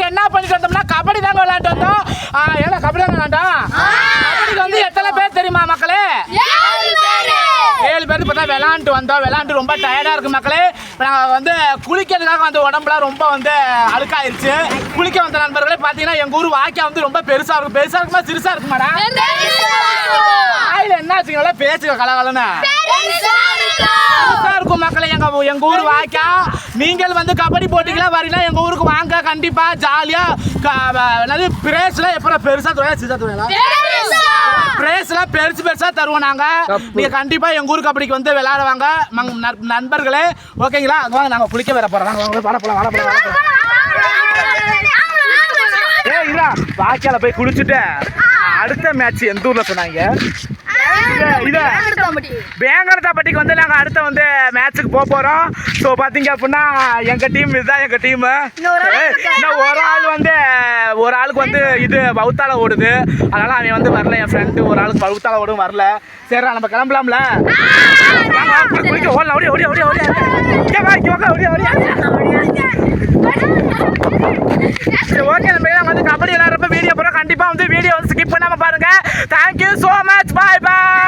கபடி தாங்க விளையாண்டு வந்தோம். ஏன்னா கபடி தாங்க விளையாண்டோம் கபடிக்கு வந்து எத்தனை பேர் தெரியுமா மக்களே? ஏழு பேர். இப்போ தான் விளாண்டு வந்தோம். விளாண்டு ரொம்ப டயர்டாக இருக்கு மக்களே. நாங்கள் வந்து குளிக்கிறதுக்காக வந்து உடம்புலாம் ரொம்ப வந்து அழுக்காயிருச்சு. குளிக்க வந்த நண்பர்களே பார்த்தீங்கன்னா எங்கள் ஊர் வாய்க்கா வந்து ரொம்ப பெருசாக இருக்கும் பெருசாக இருக்குமா சிறுசாக இருக்குமாடா? ஆயில் என்ன ஆச்சுங்களா பேசுங்க கலகலன்னு. இருக்கும் மக்களே எங்க எங்க ஊர் வாய்க்கா. நீங்கள் வந்து கபடி போட்டிக்கெல்லாம் வரீங்களா எங்க ஊருக்கு வாங்க கண்டிப்பா ஜாலியா. என்னது பிரேஸ்ல எப்பறம் பெருசா துறையா சிறுசா துறையா பிரேஸ்லாம் பெருசு பெருசா தருவோம் நாங்க. நீங்க கண்டிப்பா எங்க ஊர் கபடிக்கு வந்து விளையாட வாங்க நண்பர்களே ஓகேங்களா? அங்க வாங்க நாங்க குளிக்க வர போறோம். வாங்க வாட போலாம் வாட போலாம் வாட போலாம் ஏய் இல்ல வாய்க்கால போய் குளிச்சுட்டு அடுத்த மேட்ச் எந்த ஊர்ல சொன்னாங்க இது- வேங்கரத்தாப்பட்டிக்கு வந்து நாங்கள் அடுத்த வந்து மேட்ச்சுக்கு போக போகிறோம் ஸோ பார்த்தீங்க அப்படின்னா எங்கள் டீம் இதுதான் எங்கள் டீமு இன்னும் ஒரு ஆள் வந்து ஒரு ஆளுக்கு வந்து இது பௌத்தால ஓடுது. அதனால அவன் வந்து வரல என் ஃப்ரெண்டு ஒரு ஆளுக்கு பௌத்தால ஓடும் வரல. சரி நம்ம கிளம்பலாம்ல? ஓடலாம் ஓடி ஓடி ஓடி ஓடி. ஓடி ஓடி. ஓகே நம்ம வந்து கபடி விளையாடுறப்ப வீடியோ போகிறோம் கண்டிப்பாக வந்து வீடியோ வந்து ஸ்கிப் பண்ணாமல் பாருங்க. Thank you so much bye bye